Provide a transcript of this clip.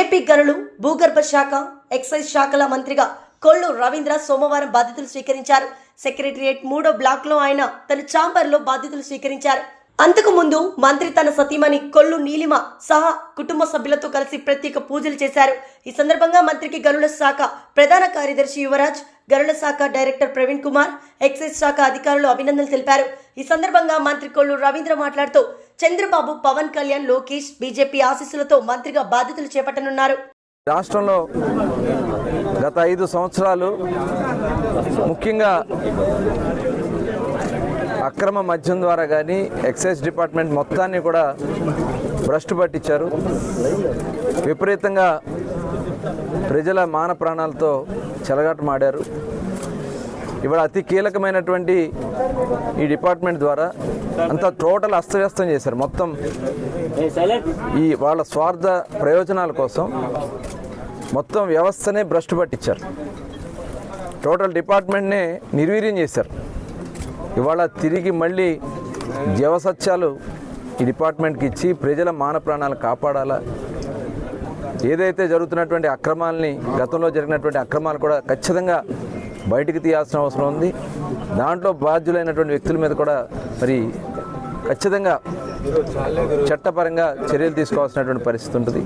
AP గనులు భూగర్భ శాఖ ఎక్సైజ్ శాఖల మంత్రిగా కొల్లు రవీంద్ర సోమవారం బాధ్యతలు స్వీకరించారు. సెక్రటరియట్ మూడో బ్లాక్లో ఆయన తన ఛాంబర్లో బాధ్యతలు స్వీకరించారు. అంతకుముందు మంత్రి తన సతీమణి కొల్లు నీలిమ సహా కుటుంబ సభ్యులతో కలిసి ప్రత్యేక పూజలు చేశారు. ఈ సందర్భంగా మంత్రికి గనుల శాఖ ప్రధాన కార్యదర్శి యువరాజ్ గనుల శాఖ డైరెక్టర్ ప్రవీణ్ కుమార్ ఎక్సైజ్ శాఖ అధికారులు అభినందనలు తెలిపారు. ఈ సందర్భంగా మంత్రి కొల్లు రవీంద్ర మాట్లాడుతూ చంద్రబాబు పవన్ కళ్యాణ్ లోకేష్ బీజేపీ ఆశీస్సులతో మంత్రిగా బాధ్యతలు చేపట్టనున్నారు. రాష్ట్రంలో గత ఐదు సంవత్సరాలు ముఖ్యంగా అక్రమ మద్యం ద్వారా కానీ ఎక్సైజ్ డిపార్ట్మెంట్ మొత్తాన్ని కూడా భ్రష్టు పట్టించారు. విపరీతంగా ప్రజల మాన ప్రాణాలతో చెలగాటమాడారు ఇవాళ అతి కీలకమైనటువంటి ఈ డిపార్ట్మెంట్ ద్వారా అంతా టోటల్ అస్తవ్యస్తం చేశారు. మొత్తం ఈ వాళ్ళ స్వార్థ ప్రయోజనాల కోసం మొత్తం వ్యవస్థనే భ్రష్టు పట్టించారు. టోటల్ డిపార్ట్మెంట్నే నిర్వీర్యం చేశారు. ఇవాళ తిరిగి మళ్ళీ జీవసత్యాలు ఈ డిపార్ట్మెంట్కి ఇచ్చి ప్రజల మాన ప్రాణాలు కాపాడాలా? ఏదైతే జరుగుతున్నటువంటి అక్రమాలని గతంలో జరిగినటువంటి అక్రమాలు కూడా ఖచ్చితంగా బయటికి తీయాల్సిన అవసరం ఉంది. దాంట్లో బాధ్యులైనటువంటి వ్యక్తుల మీద కూడా మరి ఖచ్చితంగా చట్టపరంగా చర్యలు తీసుకోవాల్సినటువంటి పరిస్థితి ఉంటుంది.